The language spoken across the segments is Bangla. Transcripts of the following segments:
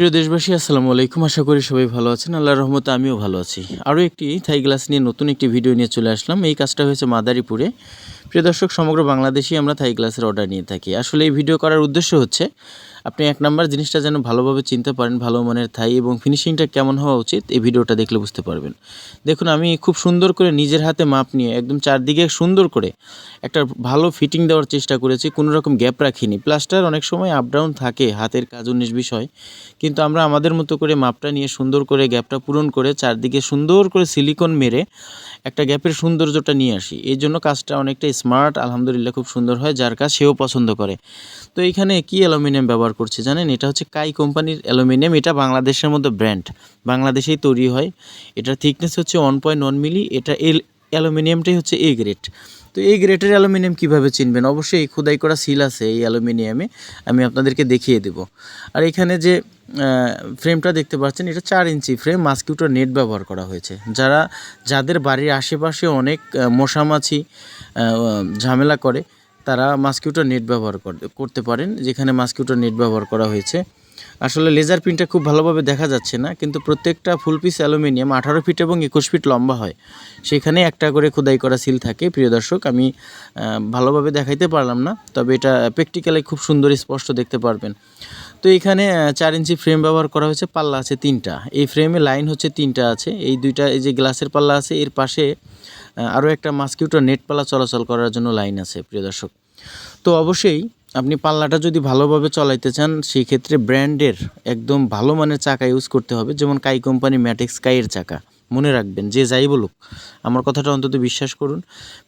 প্রিয় দেশবাসী, আসসালামু আলাইকুম। আশা করি সবাই ভালো আছেন। আল্লাহর রহমতে আমিও ভালো আছি। আরও একটি থাই গ্লাস নিয়ে নতুন একটি ভিডিও নিয়ে চলে আসলাম। এই কাজটা হয়েছে মাদারীপুরে। প্রিয় দর্শক, সমগ্র বাংলাদেশেই আমরা থাই গ্লাসের অর্ডার নিয়ে থাকি। আসলে এই ভিডিও করার উদ্দেশ্য হচ্ছে, আপনি এক নাম্বার জিনিসটা যেন ভালোভাবে চিনতে পারেন, ভালো মানের থাই এবং ফিনিশিংটা কেমন হওয়া উচিত, এই ভিডিওটা দেখলে বুঝতে পারবেন। দেখুন, আমি খুব সুন্দর করে নিজের হাতে মাপ নিয়ে, একদম চারদিকে সুন্দর করে একটা ভালো ফিটিং দেওয়ার চেষ্টা করেছি, কোনো রকম গ্যাপ রাখিনি। প্লাস্টার অনেক সময় আপ ডাউন থাকে, হাতের কাজ উনিশ বিষয় কিন্তু আমরা আমাদের মতো করে মাপটা নিয়ে সুন্দর করে গ্যাপটা পূরণ করে চারদিকে সুন্দর করে সিলিকন মেরে একটা গ্যাপের সৌন্দর্যটা নিয়ে আসি। এই জন্য কাজটা অনেকটা স্মার্ট আলহামদুলিল্লাহ খুব সুন্দর হয়, যার কাজ সেও পছন্দ করে। তো এইখানে কি অ্যালুমিনিয়াম ব্যবহার করছে জানেন? এটা হচ্ছে কাই কোম্পানির অ্যালুমিনিয়াম, এটা বাংলাদেশের মধ্যে ব্র্যান্ড বাংলাদেশেই তৈরি হয়। এটার থিকনেস হচ্ছে ওয়ান পয়েন্ট ওয়ান মিলি এটা এল অ্যালুমিনিয়ামটাই হচ্ছে এ গ্রেড তো এই গ্রেটের অ্যালুমিনিয়াম কীভাবে চিনবেন? অবশ্যই এই খোদাই করা সিল আছে এই অ্যালুমিনিয়ামে। আমি আপনাদেরকে দেখিয়ে দেব। আর এখানে যে ফ্রেমটা দেখতে পাচ্ছেন, এটা চার ইঞ্চি ফ্রেম মাস্কিউটো নেট ব্যবহার করা হয়েছে। যারা, যাদের বাড়ির আশেপাশে অনেক মশামাছি ঝামেলা করে, তারা মাস্কিউটো নেট ব্যবহার করতে পারেন, যেখানে মাস্কিউটো নেট ব্যবহার করা হয়েছে। আসলে লেজার প্রিন্টটা খুব ভালোভাবে দেখা যাচ্ছে না, কিন্তু প্রত্যেকটা ফুল পিস অ্যালুমিনিয়াম আঠারো ফিট এবং একুশ ফিট লম্বা হয়। সেখানে একটা করে খোদাই করা সিল থাকে, প্রিয় দর্শক, আমি ভালোভাবে দেখাইতে পারলাম না, তবে এটা প্র্যাকটিক্যালি খুব সুন্দর স্পষ্ট দেখতে পারবেন। তো এখানে চার ইঞ্চি ফ্রেম ব্যবহার করা হয়েছে, পাল্লা আছে তিনটা। এই ফ্রেমে লাইন হচ্ছে তিনটা আছে, এই দুইটা, এই যে গ্লাসের পাল্লা আছে, এর পাশে আরও একটা মাস্কিউটো নেট পাল্লা চলাচল করার জন্য লাইন আছে, প্রিয় দর্শক। তো অবশ্যই আপনি পাল্লাটা যদি ভালোভাবে চলাইতে চান সেই ক্ষেত্রে ব্র্যান্ডের একদম ভালো মানের চাকা ইউজ করতে হবে, যেমন কাই কোম্পানি ম্যাটেক্স কাইয়ের চাকা। মনে রাখবেন, যে যাই বলুক, আমার কথাটা অন্তত বিশ্বাস করুন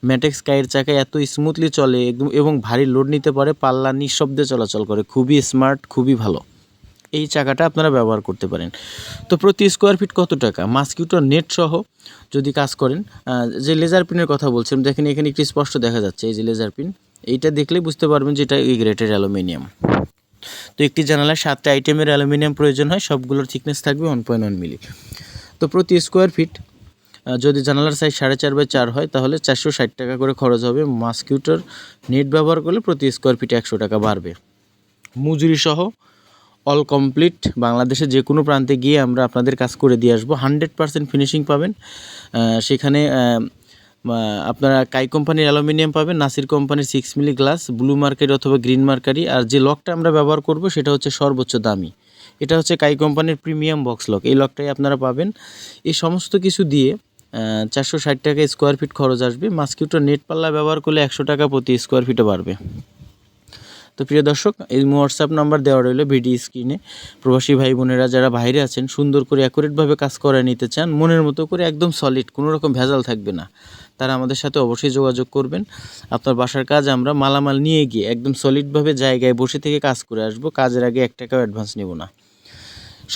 ম্যাটেক্স কাইয়ের চাকা এত স্মুথলি চলে, একদম এবং ভারী লোড নিতে পারে, পাল্লা নিঃশব্দে চলাচল করে, খুবই স্মার্ট খুবই ভালো। এই চাকাটা আপনারা ব্যবহার করতে পারেন। তো প্রতি স্কোয়ার ফিট কত টাকা? মাস্কিউটো নেট সহ যদি কাজ করেন যে লেজার পিনের কথা বলছেন দেখেন এখানে একটু স্পষ্ট দেখা যাচ্ছে, এই যে লেজার পিন এইটা দেখলেই বুঝতে পারবেন যে এটা এই গ্রেটের অ্যালুমিনিয়াম। তো একটি জানালায় সাতটা আইটেমের অ্যালুমিনিয়াম প্রয়োজন হয়, সবগুলোর থিকনেস থাকবে ওয়ান পয়েন্ট ওয়ান মিলি তো প্রতি স্কোয়ার ফিট যদি জানালার সাইজ সাড়ে চার বাই চার হয়, তাহলে চারশো ষাট টাকা করে খরচ হবে। মাস্কিউটার, নেট ব্যবহার করলে প্রতি স্কোয়ার ফিটে একশো টাকা বাড়বে। মজুরি সহ অল কমপ্লিট বাংলাদেশে যে কোনো প্রান্তে গিয়ে আমরা আপনাদের কাজ করে দিয়ে আসব। হান্ড্রেড পারসেন্ট ফিনিশিং পাবেন। সেখানে আপনারা কাই কোম্পানির অ্যালুমিনিয়াম পাবেন? নাসির কোম্পানির six milli glass blue mercury অথবা গ্রিন মার্কারি আর যে লকটা আমরা ব্যবহার করব, সেটা হচ্ছে সর্বোচ্চ দামি। এটা হচ্ছে কাই কোম্পানির প্রিমিয়াম বক্স লক এই লকটাই আপনারা পাবেন। এই সমস্ত কিছু দিয়ে চারশো ষাট টাকা স্কোয়ার ফিট খরচ আসবে। মাস্কিউটো নেট পাল্লা ব্যবহার করলে একশো টাকা প্রতি স্কোয়ার ফিটে বাড়বে। তো প্রিয় দর্শক, এই হোয়াটসঅ্যাপ নাম্বার দেওয়া রইল ভিডিও স্ক্রিনে। প্রবাসী ভাই বোনেরা যারা বাইরে আছেন, সুন্দর করে অ্যাকুরেটভাবে কাজ করে নিতে চান, মনের মতো করে একদম সলিড কোনো রকম ভেজাল থাকবে না। তারা আমাদের সাথে অবশ্যই যোগাযোগ করবেন। আপনার বাসার কাজ আমরা মালামাল নিয়ে গিয়ে একদম সলিডভাবে জায়গায় বসে থেকে কাজ করে আসব। কাজের আগে এক টাকাও অ্যাডভান্স নেব না।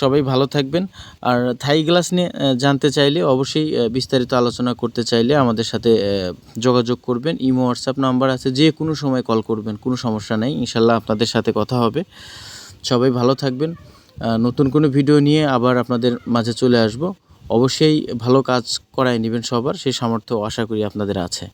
সবাই ভালো থাকবেন। আর থাই গ্লাস নিয়ে জানতে চাইলে অবশ্যই বিস্তারিত আলোচনা করতে চাইলে আমাদের সাথে যোগাযোগ করবেন। ইমো, হোয়াটসঅ্যাপ নাম্বার আছে, যে কোনো সময় কল করবেন, কোনো সমস্যা নেই। ইনশাল্লাহ আপনাদের সাথে কথা হবে। সবাই ভালো থাকবেন। নতুন কোনো ভিডিও নিয়ে আবার আপনাদের মাঝে চলে আসব। অবশ্যই ভালো কাজ করায় নেবেন সবার সেই সামর্থ্য আশা করি আপনাদের আছে।